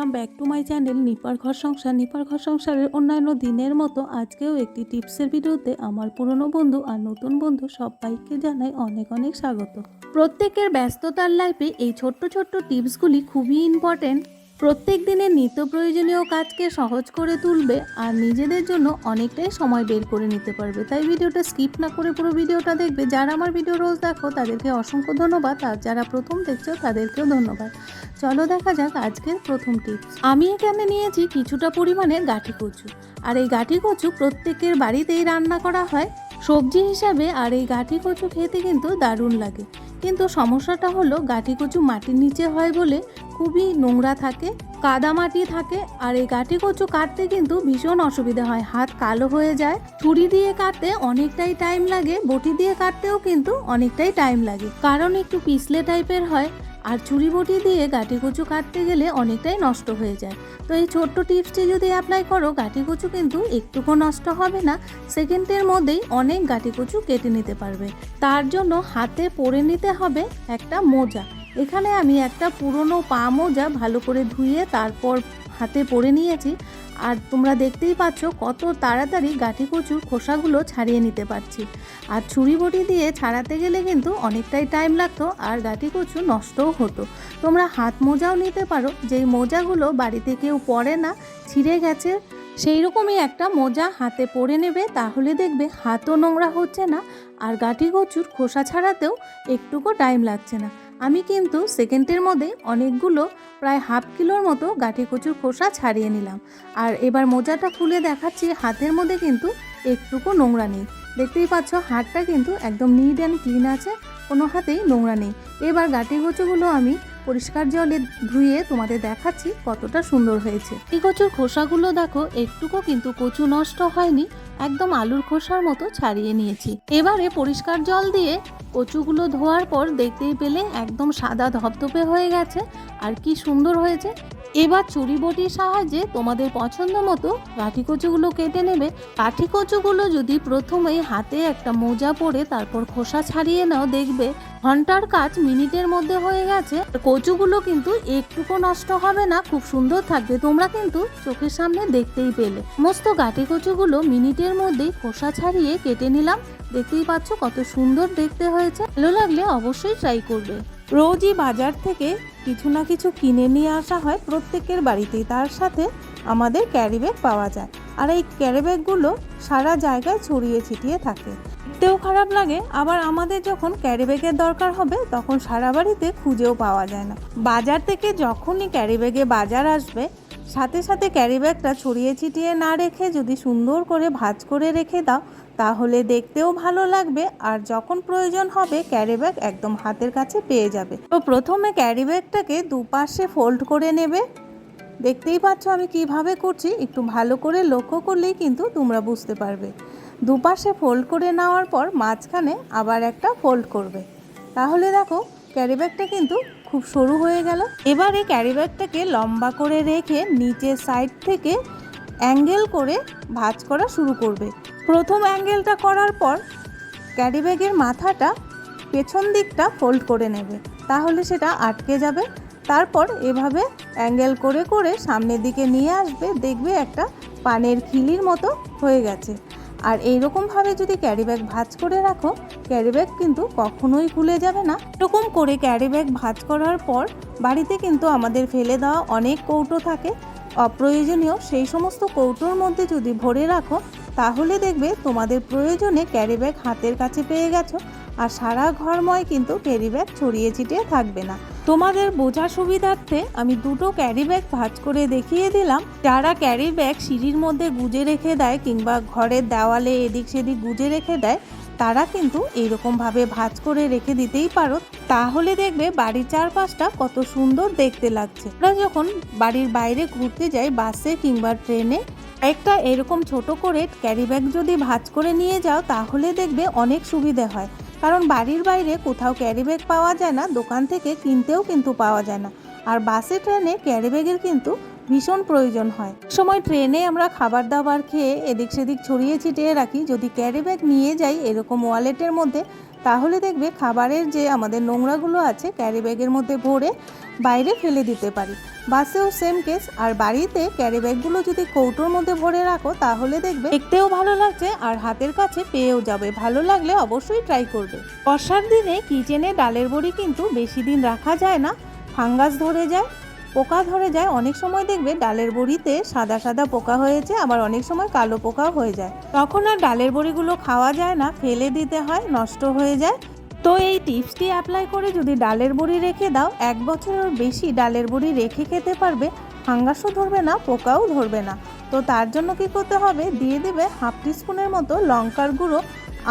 Welcome back to my channel নিপার ঘর সংসার নিপার ঘর সংসারের অন্যান্য দিনের মতো আজকেও একটি টিপসের ভিডিওতে আমার পুরনো বন্ধু আর নতুন বন্ধু সবাইকে জানাই অনেক অনেক স্বাগত। প্রত্যেকের ব্যস্ততার লাইফে এই ছোট্ট ছোট্ট টিপসগুলি খুবই ইম্পর্ট্যান্ট প্রত্যেক দিনের নিত্য প্রয়োজনীয় কাজকে সহজ করে তুলবে আর নিজেদের জন্য অনেকটাই সময় বের করে নিতে পারবে। তাই ভিডিওটা স্কিপ না করে পুরো ভিডিওটা দেখবে। যারা আমার ভিডিও রোজ দেখো, তাদেরকে অসংখ্য ধন্যবাদ। আর যারা প্রথম দেখছ, তাদেরকেও ধন্যবাদ। চলো দেখা যাক আজকের প্রথম টিপস। আমি এখানে নিয়েছি কিছুটা পরিমাণে গাঠি কচু। আর এই গাঠি কচু প্রত্যেকের বাড়িতেই রান্না করা হয়। সবজি হিসাবে আর এই গাঠি কচু খেতে কিন্তু দারুণ লাগে। কিন্তু সমস্যাটা হলো গাঁটি কচু মাটির নিচে হয় বলে খুবই নোংরা থাকে, কাদা মাটি থাকে, আর এই গাঁটি কচু কাটতে কিন্তু ভীষণ অসুবিধা হয়। হাত কালো হয়ে যায় ছুরি দিয়ে কাটতে অনেকটাই টাইম লাগে, বটি দিয়ে কাটতেও কিন্তু অনেকটাই টাইম লাগে। কারণ একটু পিছলে টাইপের হয় আর চুরি বটি দিয়ে গাঠি কুচু কাটতে গেলে অনেকটাই নষ্ট হয়ে যায়। তো এই ছোট্ট টিপসটি যদি অ্যাপ্লাই করো গাঁটি কুচু কিন্তু একটুকু নষ্ট হবে না, সেকেন্ডের মধ্যেই অনেক গাঠি কুচু কেটে নিতে পারবে। তার জন্য হাতে পরে নিতে হবে একটা মোজা। এখানে আমি একটা পুরনো পা মোজা ভালো করে ধুয়ে তারপর হাতে পরে নিয়েছি আর তোমরা দেখতেই পাচ্ছ কত তাড়াতাড়ি গাঠি কচুর খোসাগুলো ছাড়িয়ে নিতে পারছি। আর ছুরি বটি দিয়ে ছাড়াতে গেলে কিন্তু অনেকটাই টাইম লাগতো আর গাঠি কচু নষ্টও হতো। তোমরা হাত মোজাও নিতে পারো, যেই মোজাগুলো বাড়িতে কেউ পরে না, ছিঁড়ে গেছে সেই রকমই একটা মোজা হাতে পরে নেবে, তাহলে দেখবে হাতও নোংরা হচ্ছে না আর গাঠি কচুর খোসা ছাড়াতেও একটুকু টাইম লাগছে না। আমি কিন্তু সেকেন্ডের মধ্যে অনেকগুলো প্রায় হাফ কিলোর মতো গাঠি কচুর খোসা ছাড়িয়ে নিলাম। আর এবার মোজাটা খুলে দেখাচ্ছি, হাতের মধ্যে কিন্তু একটুকু নোংরা নেই। দেখতেই পাচ্ছ, হাতটা কিন্তু একদম নিট অ্যান্ড ক্লিন আছে, কোনো হাতেই নোংরা নেই। এবার গাঠি কচুগুলো আমি পরিষ্কার জলে ধুয়ে তোমাদের দেখাচ্ছি কতটা সুন্দর হয়েছে। এই কচুর খোসাগুলো দেখো, একটুকু কিন্তু কচু নষ্ট হয়নি একদম আলুর খোসার মতো ছাড়িয়ে নিয়েছি। এবারে পরিষ্কার জল দিয়ে কচুগুলো ধোয়ার পর দেখতেই পেলে একদম সাদা ধপধপে হয়ে গেছে। আর কি সুন্দর হয়েছে। এবার চুরি বটির সাহায্যে তোমাদের পছন্দ মতো কাঠি কচুগুলো কেটে নেবে। কাঠি কচুগুলো যদি প্রথমে হাতে একটা মোজা পরে তারপর খোসা ছাড়িয়ে নাও, দেখবে ঘণ্টার কাজ মিনিটের মধ্যে হয়ে গেছে। কচুগুলো কিন্তু একটুকু নষ্ট হবে না, খুব সুন্দর থাকবে। তোমরা কিন্তু চোখের সামনে দেখতেই পেলে। সমস্ত গাঠি কচুগুলো মিনিটের মধ্যেই খোসা ছাড়িয়ে কেটে নিলাম। দেখতেই পাচ্ছ কত সুন্দর দেখতে হয়েছে। ভালো লাগলে অবশ্যই ট্রাই করবে। রোজই বাজার থেকে কিছু না কিছু কিনে নিয়ে আসা হয় প্রত্যেকের বাড়িতেই। তার সাথে আমাদের ক্যারি ব্যাগ পাওয়া যায়। আর এই ক্যারি ব্যাগগুলো সারা জায়গায় ছড়িয়ে ছিটিয়ে থাকে। দেখতেও খারাপ লাগে, আবার আমাদের যখন ক্যারি ব্যাগের দরকার হবে, তখন সারা বাড়িতে খুঁজেও পাওয়া যায় না। বাজার থেকে যখনই ক্যারি ব্যাগে বাজার আসবে, সাথে সাথে ক্যারি ব্যাগটা ছড়িয়ে ছিটিয়ে না রেখে যদি সুন্দর করে ভাজ করে রেখে দাও তাহলে দেখতেও ভালো লাগবে আর যখন প্রয়োজন হবে ক্যারি ব্যাগ একদম হাতের কাছে পেয়ে যাবে। তো প্রথমে ক্যারি ব্যাগটাকে দুপাশে ফোল্ড করে নেবে। দেখতেই পাচ্ছ আমি কীভাবে করছি, একটু ভালো করে লক্ষ্য করলেই কিন্তু তোমরা বুঝতে পারবে। দুপাশে ফোল্ড করে নেওয়ার পর মাঝখানে আবার একটা ফোল্ড করবে। তাহলে দেখো ক্যারি ব্যাগটা কিন্তু খুব সরু হয়ে গেল। এবারে ক্যারি ব্যাগটাকে লম্বা করে রেখে নিচের সাইড থেকে অ্যাঙ্গেল করে ভাঁজ করা শুরু করবে। প্রথম অ্যাঙ্গেলটা করার পর ক্যারি ব্যাগের মাথাটা পেছন দিকটা ফোল্ড করে নেবে। তাহলে সেটা আটকে যাবে। তারপর এভাবে অ্যাঙ্গেল করে করে সামনের দিকে নিয়ে আসবে, দেখবে একটা পানের খিলির মতো হয়ে গেছে। আর এইরকমভাবে যদি ক্যারি ব্যাগ ভাঁজ করে রাখো ক্যারি ব্যাগ কিন্তু কখনোই খুলে যাবে না। এরকম করে ক্যারি ব্যাগ ভাঁজ করার পর বাড়িতে কিন্তু আমাদের ফেলে দেওয়া অনেক কৌটো থাকে। অপ্রয়োজনীয় সেই সমস্ত কৌটোর মধ্যে যদি ভরে রাখো, তাহলে দেখবে তোমাদের প্রয়োজনে ক্যারি ব্যাগ হাতের কাছে পেয়ে গেছো। আর সারা ঘরময় কিন্তু ক্যারি ব্যাগ ছড়িয়ে ছিটিয়ে থাকবে না। তোমাদের বোঝা সুবিধার্থে আমি দুটো ক্যারি ব্যাগ ভাঁজ করে দেখিয়ে দিলাম। যারা ক্যারি ব্যাগ সিঁড়ির মধ্যে গুজে রেখে দেয় কিংবা ঘরের দেওয়ালে এদিক সেদিক গুজে রেখে দেয়, তারা কিন্তু এইরকমভাবে ভাঁজ করে রেখে দিতেই পারো। তাহলে দেখবে বাড়ির চারপাশটা কত সুন্দর দেখতে লাগছে। আমরা যখন বাড়ির বাইরে ঘুরতে যাই বাসে কিংবা ট্রেনে, একটা এরকম ছোট করে ক্যারি ব্যাগ যদি ভাঁজ করে নিয়ে যাও, তাহলে দেখবে অনেক সুবিধে হয়। কারণ বাড়ির বাইরে কোথাও ক্যারি ব্যাগ পাওয়া যায় না, দোকান থেকে কিনতেও কিন্তু পাওয়া যায় না। আর বাসে ট্রেনে ক্যারি ব্যাগের কিন্তু ভীষণ প্রয়োজন হয়। সময় ট্রেনে আমরা খাবার দাবার খেয়ে এদিক সেদিক ছড়িয়ে ছিটিয়ে রাখি। যদি ক্যারি ব্যাগ নিয়ে যাই এরকম ওয়ালেটের মধ্যে, তাহলে দেখবে খাবারের যে আমাদের নোংরাগুলো আছে ক্যারি ব্যাগের মধ্যে ভরে বাইরে ফেলে দিতে পারি। বাসেও সেম কেস আর বাড়িতে ক্যারি ব্যাগগুলো যদি কৌটোর মধ্যে ভরে রাখো, তাহলে দেখবে দেখতেও ভালো লাগছে, আর হাতের কাছে পেয়েও যাবে। ভালো লাগলে অবশ্যই ট্রাই করবে। বর্ষার দিনে কিচেনে ডালের বড়ি কিন্তু বেশি দিন রাখা যায় না। ফাঙ্গাস ধরে যায়, পোকা ধরে যায়। অনেক সময় দেখবে ডালের বড়িতে সাদা সাদা পোকা হয়েছে, আবার অনেক সময় কালো পোকাও হয়ে যায়। তখন আর ডালের বড়িগুলো খাওয়া যায় না, ফেলে দিতে হয়, নষ্ট হয়ে যায়। তো এই টিপসটি অ্যাপ্লাই করে যদি ডালের বড়ি রেখে দাও, এক বছরের বেশি ডালের বড়ি রেখে খেতে পারবে। ফাঙ্গাসও ধরবে না, পোকাও ধরবে না। তো তার জন্য কি করতে হবে? দিয়ে দেবে হাফ টিস্পুনের মতো লঙ্কার গুঁড়ো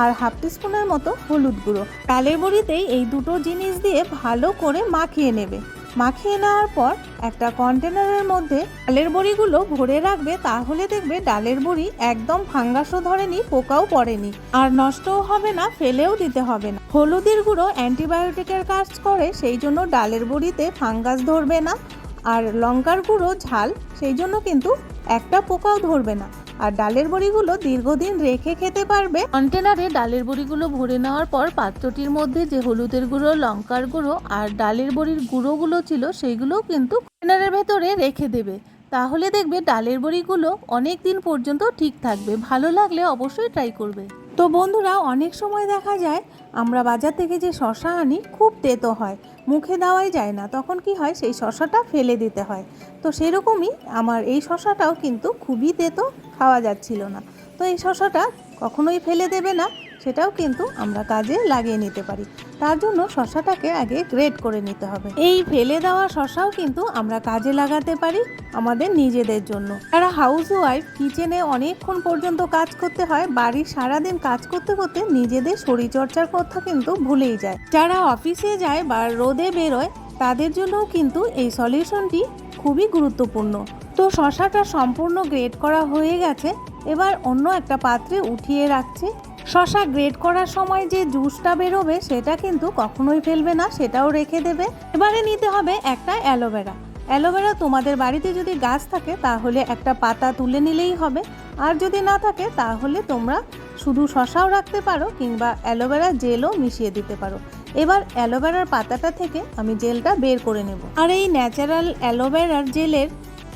আর হাফ টিস্পুনের মতো হলুদ গুঁড়ো। ডালের বড়িতেই এই দুটো জিনিস দিয়ে ভালো করে মাখিয়ে নেবে। মাখিয়ে নেওয়ার পর একটা কন্টেনারের মধ্যে ডালের বড়িগুলো ভরে রাখবে, তাহলে দেখবে ডালের বড়ি একদম ফাঙ্গাসও ধরেনি, পোকাও পড়েনি। আর নষ্টও হবে না, ফেলেও দিতে হবে না। হলুদের গুঁড়ো অ্যান্টিবায়োটিকের কাজ করে, সেই জন্য ডালের বড়িতে ফাঙ্গাস ধরবে না। আর লঙ্কার গুঁড়ো ঝাল, সেই জন্য কিন্তু একটা পোকাও ধরবে না। আর ডালের বড়িগুলো দীর্ঘদিন রেখে খেতে পারবে। কন্টেনারে ডালের বড়িগুলো ভরে নেওয়ার পর পাত্রটির মধ্যে যে হলুদের গুঁড়ো, লঙ্কার গুঁড়ো আর ডালের বড়ির গুঁড়োগুলো ছিল সেইগুলোও কিন্তু কন্টেনারের ভেতরে রেখে দেবে। তাহলে দেখবে ডালের বড়িগুলো অনেক দিন পর্যন্ত ঠিক থাকবে। ভালো লাগলে অবশ্যই ট্রাই করবে। তো বন্ধুরা, অনেক সময় দেখা যায় আমরা বাজার থেকে যে শশা আনি, খুব তেতো হয়, মুখে দেওয়াই যায় না। তখন কি হয়, সেই শশাটা ফেলে দিতে হয়। তো সেরকমই আমার এই শশাটাও কিন্তু খুবই তেতো, খাওয়া যাচ্ছিল না। তো এই শশাটা কখনোই ফেলে দেবে না। সেটাও কিন্তু আমরা কাজে লাগিয়ে নিতে পারি। তার জন্য শশাটাকে আগে গ্রেড করে নিতে হবে। এই ফেলে দেওয়া শশাও কিন্তু আমরা কাজে লাগাতে পারি আমাদের নিজেদের জন্য। যারা হাউস ওয়াইফ কিচেনে অনেকক্ষণ পর্যন্ত কাজ করতে হয়, বাড়ির সারাদিন কাজ করতে করতে নিজেদের শরীরচর্চার কথা কিন্তু ভুলেই যায়। যারা অফিসে যায় বা রোদে বেরোয়, তাদের জন্যও কিন্তু এই সলিউশনটি খুবই গুরুত্বপূর্ণ। তো শশাটা সম্পূর্ণ গ্রেড করা হয়ে গেছে, এবার অন্য একটা পাত্রে উঠিয়ে রাখছি। শশা গ্রেড করার সময় যে জুসটা বেরোবে, সেটা কিন্তু কখনোই ফেলবে না, সেটাও রেখে দেবে। এবারে নিতে হবে একটা অ্যালোভেরা। অ্যালোভেরা তোমাদের বাড়িতে যদি গাছ থাকে, তাহলে একটা পাতা তুলে নিলেই হবে। আর যদি না থাকে, তাহলে তোমরা শুধু শশাও রাখতে পারো, কিংবা অ্যালোভেরা জেলও মিশিয়ে দিতে পারো। এবার অ্যালোভেরার পাতাটা থেকে আমি জেলটা বের করে নেব। আর এই ন্যাচারাল অ্যালোভেরার জেলের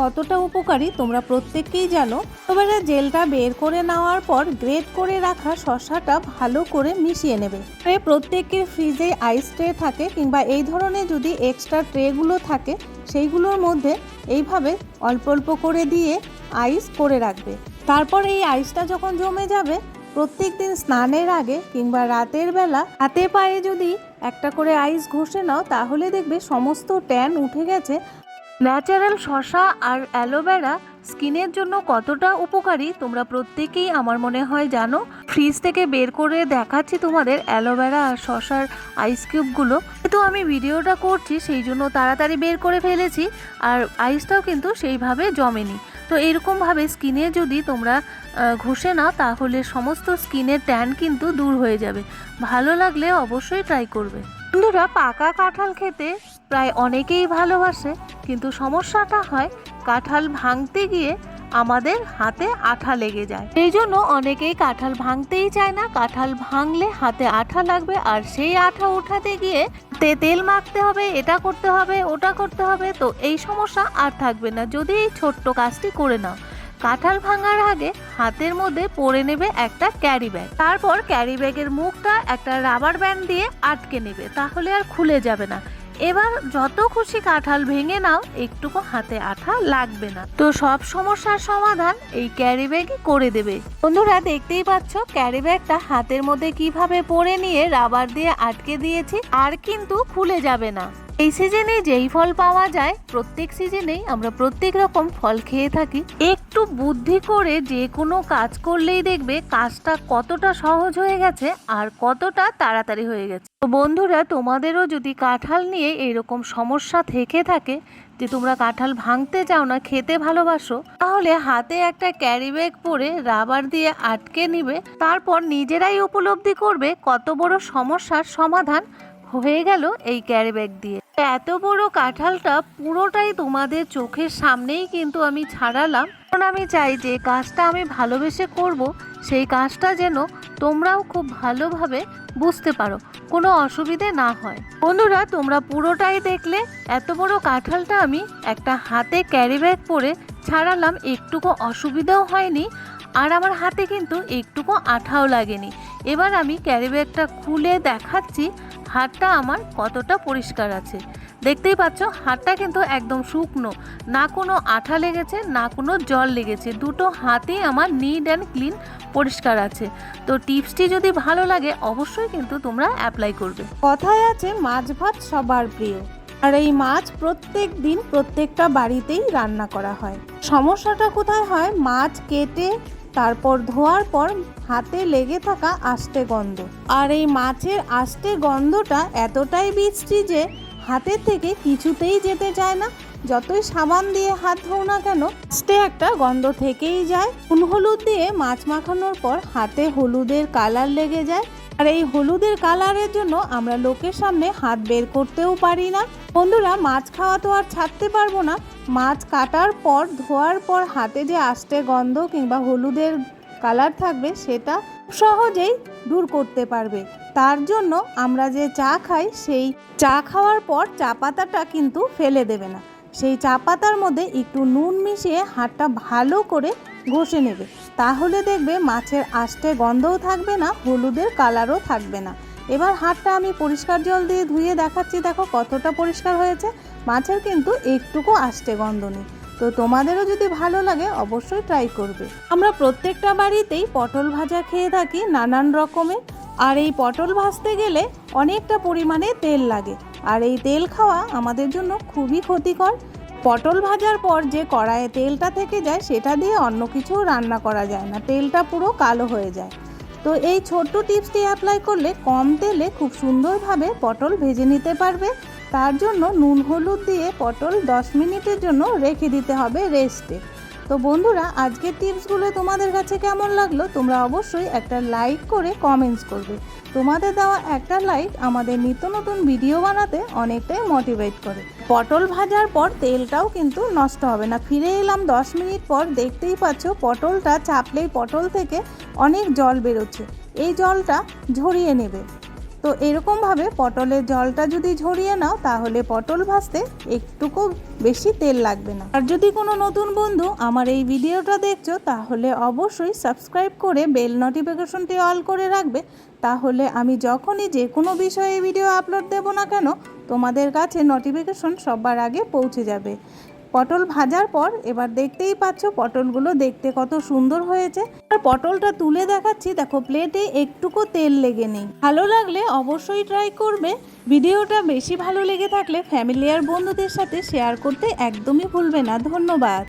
কতটা উপকারী তোমরা প্রত্যেককেই জানো। অ্যালোভেরা জেলটা বের করে নেওয়ার পর গ্রেট করে রাখা শশাটা ভালো করে মিশিয়ে নেবে। ট্রে প্রত্যেকের ফ্রিজে আইস ট্রে থাকে কিংবা এই ধরনের যদি এক্সট্রা ট্রেগুলো থাকে, সেইগুলোর মধ্যে এইভাবে অল্প অল্প করে দিয়ে আইস করে রাখবে। তারপর এই আইসটা যখন জমে যাবে, প্রত্যেক দিন স্নানের আগে কিংবা রাতের বেলা হাতে পায়ে যদি একটা করে আইস ঘষে নাও, তাহলে দেখবে সমস্ত ট্যান উঠে গেছে ন্যাচারাল শশা আর অ্যালোভেরা স্কিনের জন্য কতটা উপকারী তোমরা প্রত্যেকেই আমার মনে হয় জানো। ফ্রিজ থেকে বের করে দেখাচ্ছি তোমাদের অ্যালোভেরা আর শশার আইস কিউবগুলো তো আমি ভিডিওটা করছি, সেই জন্য তাড়াতাড়ি বের করে ফেলেছি আর আইসটাও কিন্তু সেইভাবে জমেনি। তো এরকমভাবে স্কিনে যদি তোমরা ঘষে নাও, তাহলে সমস্ত স্কিনের ট্যান কিন্তু দূর হয়ে যাবে। ভালো লাগলে অবশ্যই ট্রাই করবে। বন্ধুরা, পাকা কাঁঠাল খেতে প্রায় অনেকেই ভালোবাসে, কিন্তু সমস্যাটা হয় কাঁঠাল ভাঙতে গিয়ে আমাদের হাতে আঠা লেগে যায়। সেই জন্য অনেকেই কাঁঠাল ভাঙতেই চায় না। কাঁঠাল ভাঙলে হাতে আঠা লাগবে আর সেই আঠা উঠাতে গিয়ে তে তেল মাখতে হবে, এটা করতে হবে, ওটা করতে হবে, তো এই সমস্যা আর থাকবে না। যদি এই ছোট্ট কাজটি করে নাও। কাঁঠাল ভাঙার আগে হাতের মধ্যে পরে নেবে একটা ক্যারি ব্যাগ। তারপর ক্যারি ব্যাগের মুখটা একটা রাবার ব্যান্ড দিয়ে আটকে নেবে, তাহলে আর খুলে যাবে না। এবার যত খুশি কাঁঠাল ভেঙে নাও, একটুকু হাতে আঠা লাগবে না। তো সব সমস্যার সমাধান এই ক্যারি ব্যাগই করে দেবে। বন্ধুরা, দেখতেই পাচ্ছ ক্যারি ব্যাগটা হাতের মধ্যে কীভাবে পরে নিয়ে রাবার দিয়ে আটকে দিয়েছি, আর কিন্তু খুলে যাবে না। এই সিজনে যেই ফল পাওয়া যায়, প্রত্যেক সিজনেই আমরা প্রত্যেক রকম ফল খেয়ে থাকি। একটু বুদ্ধি করে যে কোনো কাজ করলেই দেখবে কাজটা কতটা সহজ হয়ে গেছে আর কতটা তাড়াতাড়ি হয়ে গেছে। তো বন্ধুরা, তোমাদেরও যদি কাঁঠাল নিয়ে এরকম সমস্যা থেকে থাকে, যে তোমরা কাঁঠাল ভাঙতে চাও না, খেতে ভালোবাসো, তাহলে হাতে একটা ক্যারি ব্যাগ পরে রাবার দিয়ে আটকে নিবে, তারপর নিজেরাই উপলব্ধি করবে কত বড় সমস্যার সমাধান হয়ে গেল এই ক্যারি ব্যাগ দিয়ে। এত বড় কাঁঠালটা পুরোটাই তোমাদের চোখের সামনেই কিন্তু আমি ছাড়ালাম। কারণ আমি চাই যে কাজটা আমি ভালোবেসে করব, সেই কাজটা যেন তোমরাও খুব ভালোভাবে বুঝতে পারো, কোনো অসুবিধে না হয়। বন্ধুরা, তোমরা পুরোটাই দেখলে, এত বড় কাঁঠালটা আমি একটা হাতে ক্যারি ব্যাগ পরে ছাড়ালাম, একটুকু অসুবিধাও হয়নি, আর আমার হাতে কিন্তু একটুকু আঠাও লাগেনি। এবার আমি ক্যারি ব্যাগটা খুলে দেখাচ্ছি। হাতটা আমার কতটা পরিষ্কার আছে। দেখতেই পাচ্ছ হাতটা কিন্তু একদম শুকনো। না কোনো আঠা লেগেছে, না কোনো জল লেগেছে। দুটো হাতেই আমার নিট অ্যান্ড ক্লিন পরিষ্কার আছে। তো টিপসটি যদি ভালো লাগে, অবশ্যই কিন্তু তোমরা অ্যাপ্লাই করবে। কথায় আছে, মাছ ভাত সবার প্রিয়। আর এই মাছ প্রত্যেক দিন প্রত্যেকটা বাড়িতেই রান্না করা হয়। সমস্যাটা কোথায় হয়? মাছ কেটে তারপর ধোয়ার পর হাতে লেগে থাকা আষ্টে গন্ধ। আর এই মাছের আষ্টে গন্ধটা এতটাই বিশ্রী যে হাতে থেকে কিছুতেই যেতে চায় না। যতই সাবান দিয়ে হাত ধোও না কেন, আষ্টে একটা গন্ধ থেকেই যায়। নুন হলুদ দিয়ে মাছ মাখানোর পর হাতে হলুদের কালার লেগে যায়। আর এই হলুদের কালারের জন্য আমরা লোকের সামনে হাত বের করতেও পারি না। বন্ধুরা, মাছ খাওয়া তো আর ছাড়তে পারব না। মাছ কাটার পর, ধোয়ার পর হাতে যে আষ্টে গন্ধ কিংবা হলুদের কালার থাকবে, সেটা সহজেই দূর করতে পারবে। তার জন্য আমরা যে চা খাই, সেই চা খাওয়ার পর চা পাতাটা কিন্তু ফেলে দেবে না। সেই চা পাতার মধ্যে একটু নুন মিশিয়ে হাতটা ভালো করে ঘষে নেবে। তাহলে দেখবে মাছের আষ্টে গন্ধও থাকবে না, হলুদের কালারও থাকবে না। এবার হাতটা আমি পরিষ্কার জল দিয়ে ধুয়ে দেখাচ্ছি, দেখো কতটা পরিষ্কার হয়েছে। মাছের কিন্তু একটুকু আষ্টে গন্ধ নেই। তো তোমাদেরও যদি ভালো লাগে অবশ্যই ট্রাই করবে। আমরা প্রত্যেকটা বাড়িতেই পটল ভাজা খেয়ে থাকি নানান রকমের আর এই পটল ভাজতে গেলে অনেকটা পরিমাণে তেল লাগে। আর এই তেল খাওয়া আমাদের জন্য খুবই ক্ষতিকর। পটল ভাজার পর যে কড়াইয়ে তেলটা থেকে যায়, সেটা দিয়ে অন্য কিছু রান্না করা যায় না। তেলটা পুরো কালো হয়ে যায়। তো এই ছোট্ট টিপসটি অ্যাপ্লাই করলে কম তেলে খুব সুন্দরভাবে পটল ভেজে নিতে পারবে। তার জন্য নুন, হলুদ দিয়ে পটল 10 মিনিটের জন্য রেখে দিতে হবে রেস্টে। তো বন্ধুরা, আজকের টিপসগুলো তোমাদের কাছে কেমন লাগল তোমরা অবশ্যই একটা লাইক করে কমেন্টস করবে। তোমাদের দেওয়া একটা লাইক আমাদের নিত্য নতুন ভিডিও বানাতে অনেকটাই মোটিভেট করে। পটল ভাজার পর তেলটাও কিন্তু নষ্ট হবে না। ফিরে এলাম 10 মিনিট পর দেখতেই পাচ্ছ পটলটা চাপলেই পটল থেকে অনেক জল বেরোচ্ছে। এই জলটা ঝরিয়ে নেবে। তো এরকমভাবে পটলের জলটা যদি ঝরিয়ে নাও, তাহলে পটল ভাজতে একটুকু বেশি তেল লাগবে না। আর যদি কোনো নতুন বন্ধু আমার এই ভিডিওটা দেখছ, তাহলে অবশ্যই সাবস্ক্রাইব করে বেল নোটিফিকেশনটি অল করে রাখবে। তাহলে আমি যখনই যে কোনো বিষয়ে ভিডিও আপলোড দেব না কেন, তোমাদের কাছে নোটিফিকেশন সবার আগে পৌঁছে যাবে। পটল ভাজার পর এবার দেখতেই পাচ্ছ পটলগুলো দেখতে কত সুন্দর হয়েছে। আর পটলটা তুলে দেখাচ্ছি, দেখো প্লেটে একটুকু তেল লেগে নেই। ভালো লাগলে অবশ্যই ট্রাই করবে। ভিডিওটা বেশি ভালো লেগে থাকলে ফ্যামিলি আর বন্ধুদের সাথে শেয়ার করতে একদমই ভুলবে না। ধন্যবাদ।